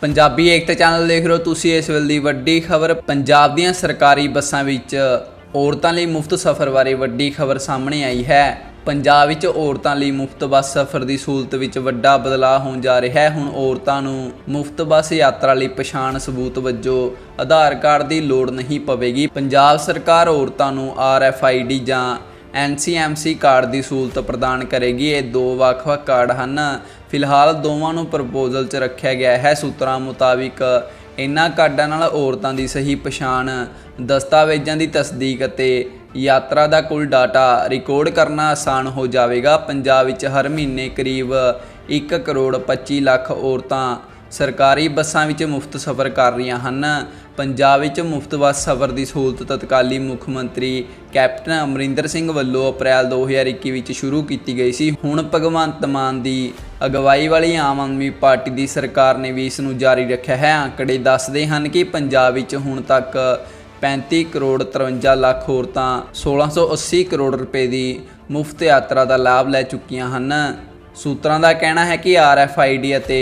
ਪੰਜਾਬੀ ਏਕਤਾ channel ਦੇਖ ਰਹੇ ਹੋ ਤੁਸੀਂ ਇਸ ਵੇਲੇ ਦੀ ਵੱਡੀ ਖਬਰ। ਪੰਜਾਬ ਦੀਆਂ ਸਰਕਾਰੀ ਬੱਸਾਂ ਵਿੱਚ ਔਰਤਾਂ ਲਈ ਮੁਫਤ ਸਫ਼ਰ ਬਾਰੇ ਵੱਡੀ ਖਬਰ ਸਾਹਮਣੇ ਆਈ ਹੈ। ਪੰਜਾਬ ਵਿੱਚ ਔਰਤਾਂ ਲਈ ਮੁਫਤ ਬੱਸ ਸਫ਼ਰ ਦੀ ਸਹੂਲਤ ਵਿੱਚ ਵੱਡਾ ਬਦਲਾਅ ਹੋਣ ਜਾ ਰਿਹਾ ਹੈ। ਹੁਣ ਔਰਤਾਂ ਨੂੰ ਮੁਫਤ ਬੱਸ ਯਾਤਰਾ ਲਈ ਪਛਾਣ ਸਬੂਤ ਵਜੋਂ ਆਧਾਰ ਕਾਰਡ ਦੀ ਲੋੜ ਨਹੀਂ ਪਵੇਗੀ। ਪੰਜਾਬ ਸਰਕਾਰ ਔਰਤਾਂ ਨੂੰ ਆਰਐਫਆਈਡੀ ਜਾਂ ਐਨਸੀਐਮਸੀ ਕਾਰਡ ਦੀ ਸਹੂਲਤ ਪ੍ਰਦਾਨ ਕਰੇਗੀ। ਇਹ ਦੋ ਵੱਖ-ਵੱਖ ਕਾਰਡ ਹਨ। ਫਿਲਹਾਲ ਦੋਵਾਂ ਨੂੰ ਪ੍ਰਪੋਜ਼ਲ 'ਚ ਰੱਖਿਆ ਗਿਆ ਹੈ। ਸੂਤਰਾਂ ਮੁਤਾਬਿਕ ਇਨ੍ਹਾਂ ਕਾਰਡਾਂ ਨਾਲ ਔਰਤਾਂ ਦੀ ਸਹੀ ਪਛਾਣ, ਦਸਤਾਵੇਜ਼ਾਂ ਦੀ ਤਸਦੀਕ ਅਤੇ ਯਾਤਰਾ ਦਾ ਕੁੱਲ ਡਾਟਾ ਰਿਕਾਰਡ ਕਰਨਾ ਆਸਾਨ ਹੋ ਜਾਵੇਗਾ। ਪੰਜਾਬ ਵਿੱਚ ਹਰ ਮਹੀਨੇ ਕਰੀਬ 1 ਕਰੋੜ 25 ਲੱਖ ਔਰਤਾਂ ਸਰਕਾਰੀ ਬੱਸਾਂ ਵਿੱਚ ਮੁਫਤ ਸਫ਼ਰ ਕਰ ਰਹੀਆਂ ਹਨ। ਪੰਜਾਬ ਵਿੱਚ ਮੁਫਤ ਬੱਸ ਸਫ਼ਰ ਦੀ ਸਹੂਲਤ ਤਤਕਾਲੀ ਮੁੱਖ ਮੰਤਰੀ ਕੈਪਟਨ ਅਮਰਿੰਦਰ ਸਿੰਘ ਵੱਲੋਂ ਅਪ੍ਰੈਲ 2021 ਵਿੱਚ ਸ਼ੁਰੂ ਕੀਤੀ ਗਈ ਸੀ। ਹੁਣ ਭਗਵੰਤ ਮਾਨ ਦੀ ਅਗਵਾਈ ਵਾਲੀ ਆਮ ਆਦਮੀ ਪਾਰਟੀ ਦੀ ਸਰਕਾਰ ਨੇ ਵੀ ਇਸ ਨੂੰ ਜਾਰੀ ਰੱਖਿਆ ਹੈ। ਅੰਕੜੇ ਦੱਸਦੇ ਹਨ ਕਿ ਪੰਜਾਬ ਵਿੱਚ ਹੁਣ ਤੱਕ 35 ਕਰੋੜ 53 ਲੱਖ ਔਰਤਾਂ 1680 ਕਰੋੜ ਰੁਪਏ ਦੀ ਮੁਫਤ ਯਾਤਰਾ ਦਾ ਲਾਭ ਲੈ ਚੁੱਕੀਆਂ ਹਨ। ਸੂਤਰਾਂ ਦਾ ਕਹਿਣਾ ਹੈ ਕਿ RFID ਅਤੇ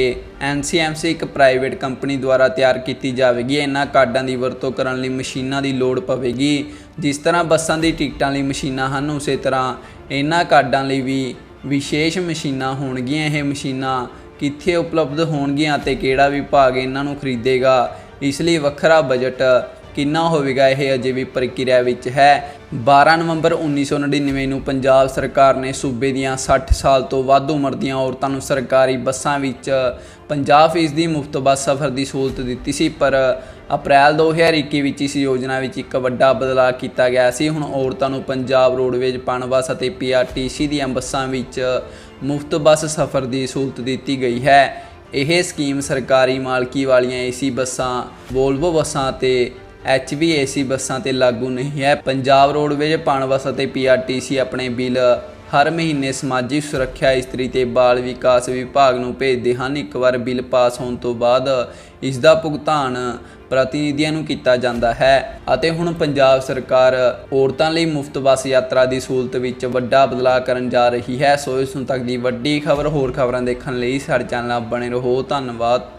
NCMC ਇੱਕ ਪ੍ਰਾਈਵੇਟ ਕੰਪਨੀ ਦੁਆਰਾ ਤਿਆਰ ਕੀਤੀ ਜਾਵੇਗੀ। ਇਹਨਾਂ ਕਾਰਡਾਂ ਦੀ ਵਰਤੋਂ ਕਰਨ ਲਈ ਮਸ਼ੀਨਾਂ ਦੀ ਲੋੜ ਪਵੇਗੀ। ਜਿਸ ਤਰ੍ਹਾਂ ਬੱਸਾਂ ਦੀ ਟਿਕਟਾਂ ਲਈ ਮਸ਼ੀਨਾਂ ਹਨ, ਉਸੇ ਤਰ੍ਹਾਂ ਇਹਨਾਂ ਕਾਰਡਾਂ ਲਈ ਵੀ ਵਿਸ਼ੇਸ਼ ਮਸ਼ੀਨਾਂ ਹੋਣਗੀਆਂ। ਇਹ ਮਸ਼ੀਨਾਂ ਕਿੱਥੇ ਉਪਲਬਧ ਹੋਣਗੀਆਂ ਅਤੇ ਕਿਹੜਾ ਵਿਭਾਗ ਇਹਨਾਂ ਨੂੰ ਖਰੀਦੇਗਾ, ਇਸ ਲਈ ਵੱਖਰਾ ਬਜਟ ਕਿੰਨਾ ਹੋਵੇਗਾ ਇਹ ਅਜੇ ਵੀ ਪ੍ਰਕਿਰਿਆ ਵਿੱਚ ਹੈ। 12 ਨਵੰਬਰ 1999 ਨੂੰ ਪੰਜਾਬ ਸਰਕਾਰ ਨੇ ਸੂਬੇ ਦੀਆਂ 60 ਸਾਲ ਤੋਂ ਵੱਧ ਉਮਰ ਦੀਆਂ ਔਰਤਾਂ ਨੂੰ ਸਰਕਾਰੀ ਬੱਸਾਂ ਵਿੱਚ 50% ਦੀ ਮੁਫਤ ਬੱਸ ਸਫ਼ਰ ਦੀ ਸਹੂਲਤ ਦਿੱਤੀ ਸੀ, ਪਰ ਅਪ੍ਰੈਲ 2021 ਵਿੱਚ ਇਸ ਯੋਜਨਾ ਵਿੱਚ ਇੱਕ ਵੱਡਾ ਬਦਲਾਅ ਕੀਤਾ ਗਿਆ ਸੀ। ਹੁਣ ਔਰਤਾਂ ਨੂੰ ਪੰਜਾਬ ਰੋਡਵੇਜ਼ ਪਣ ਬੱਸ ਅਤੇ ਪੀਆਰਟੀਸੀ ਦੀਆਂ ਬੱਸਾਂ ਵਿੱਚ ਮੁਫਤ ਬੱਸ ਸਫ਼ਰ ਦੀ ਸਹੂਲਤ ਦਿੱਤੀ ਗਈ ਹੈ। ਇਹ ਸਕੀਮ ਸਰਕਾਰੀ ਮਾਲਕੀ ਵਾਲੀਆਂ ਏਸੀ ਬੱਸਾਂ, ਵੋਲਵੋ ਬੱਸਾਂ ਅਤੇ HVAC ਬੱਸਾਂ ਤੇ ਲਾਗੂ ਨਹੀਂ ਹੈ। ਪੰਜਾਬ ਰੋਡਵੇਜ਼ ਪਣ ਬੱਸ ਅਤੇ ਪੀਆਰਟੀਸੀ ਆਪਣੇ ਬਿੱਲ ਹਰ ਮਹੀਨੇ ਸਮਾਜਿਕ ਸੁਰੱਖਿਆ ਇਸਤਰੀ ਤੇ ਬਾਲ ਵਿਕਾਸ ਵਿਭਾਗ ਨੂੰ ਭੇਜਦੇ ਹਨ। ਇੱਕ ਵਾਰ ਬਿੱਲ ਪਾਸ ਹੋਣ ਤੋਂ ਬਾਅਦ ਇਸ ਦਾ ਭੁਗਤਾਨ ਪ੍ਰਤੀਨਿਧੀਆਂ ਨੂੰ ਕੀਤਾ ਜਾਂਦਾ ਹੈ ਅਤੇ ਹੁਣ ਪੰਜਾਬ ਸਰਕਾਰ ਔਰਤਾਂ ਲਈ ਮੁਫਤ ਬੱਸ ਯਾਤਰਾ ਦੀ ਸਹੂਲਤ ਵਿੱਚ ਵੱਡਾ ਬਦਲਾਅ ਕਰਨ ਜਾ ਰਹੀ ਹੈ। ਸੋ ਇਸ ਨੂੰ ਤੱਕ ਦੀ ਵੱਡੀ ਖਬਰ ਹੋਰ ਖਬਰਾਂ ਦੇਖਣ ਲਈ ਸਾਡੇ ਚੈਨਲ ਨਾਲ ਬਣੇ ਰਹੋ। ਧੰਨਵਾਦ।